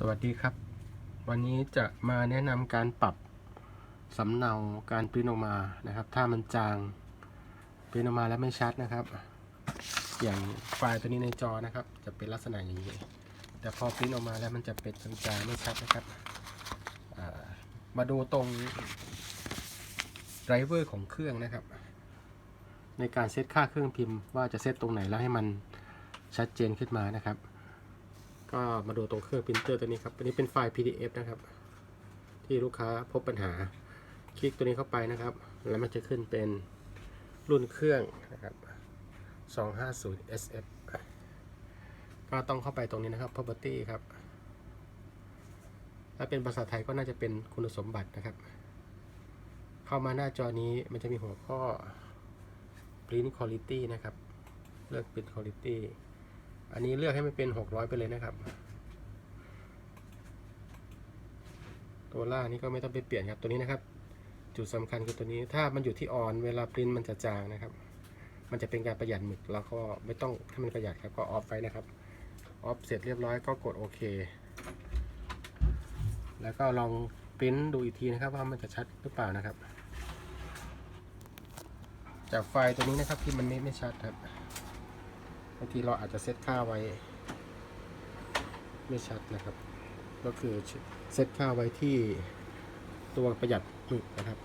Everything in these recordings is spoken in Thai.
สวัสดีครับ วันนี้จะมาแนะนำการปรับสำเนาการปริ้นออกมานะครับ ถ้ามันจางปริ้นออกมาแล้วไม่ชัดนะครับ อย่างไฟล์ตัวนี้ในจอนะครับ จะเป็นลักษณะอย่างนี้ แต่พอปริ้นออกมาแล้วมันจะเป็นจางๆไม่ชัดนะครับามาดูตรงไดรเวอร์ของเครื่องนะครับ ในการเซตค่าเครื่องพิมพ์ว่าจะเซตตรงไหนแล้วให้มันชัดเจนขึ้นมานะครับ ก็มาดูตรงเครื่องปรินเตอร์ตัวนี้ครับตัวนี้เป็นไฟล์ PDF นะครับ ที่ลูกค้าพบปัญหา คลิกตัวนี้เข้าไปนะครับ แล้วมันจะขึ้นเป็นรุ่นเครื่องนะครับ 250 SF ก็ต้องเข้าไปตรงนี้นะครับ property ครับ ถ้าเป็นภาษาไทยก็น่าจะเป็นคุณสมบัตินะครับ เข้ามาหน้าจอนี้มันจะมีหัวข้อ print quality นะครับ เลือก print quality อันนี้เลือกให้มันเป็น600ไปเลยนะครับ ตัวล่างนี้ก็ไม่ต้องไปเปลี่ยนครับตัวนี้นะครับ จุดสำคัญคือตัวนี้ถ้ามันอยู่ที่ออนเวลาปริ้นมันจะจางนะครับ มันจะเป็นการประหยัดหมึกแล้วก็ไม่ต้องให้มันประหยัดครับก็ออฟไว้นะครับออฟเสร็จเรียบร้อยก็กดโอเค แล้วก็ลองปริ้นดูอีกทีนะครับว่ามันจะชัดหรือเปล่านะครับ จากไฟล์ตัวนี้นะครับที่มันไม่ไม่ชัดครับ บางทีเราอาจจะเซตค่าไว้ ไม่ชัดนะครับ ก็คือเซตค่าไว้ที่ตัวประหยัดหมึกนะครับ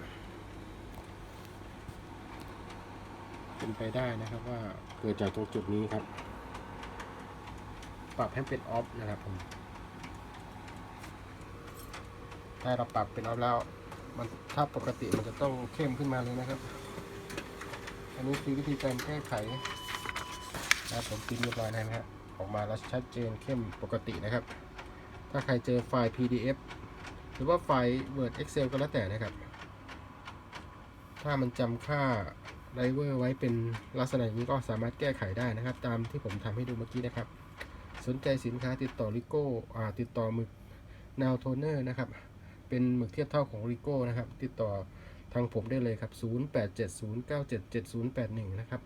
เป็นไปได้นะครับว่าเกิดจากตรงจุดนี้ครับ ปรับให้เป็นออฟนะครับผมถ้าเราปรับเป็นออฟแล้ว มันถ้าปกติมันจะต้องเข้มขึ้นมาเลยนะครับ อันนี้คือวิธีการแก้ไข นะครับผมพิมพ์เรียบร้อยนะครับออกมาแล้วชัดเจนเข้มปกตินะครับ ถ้าใครเจอไฟล์ PDF หรือว่าไฟล์ Word Excel ก็แล้วแต่นะครับ ถ้ามันจำค่าไดเวอร์ไว้เป็นลักษณะอย่างนี้ก็สามารถแก้ไขได้นะครับ ตามที่ผมทำให้ดูเมื่อกี้นะครับ สนใจสินค้าติดต่อริโก้ติดต่อหมึกนาวโทเนอร์นะครับ เป็นหมึกเทียบเท่าของริโก้นะครับ ติดต่อทางผมได้เลยครับ 0870977081 นะครับ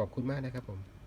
ขอบคุณมากนะครับผม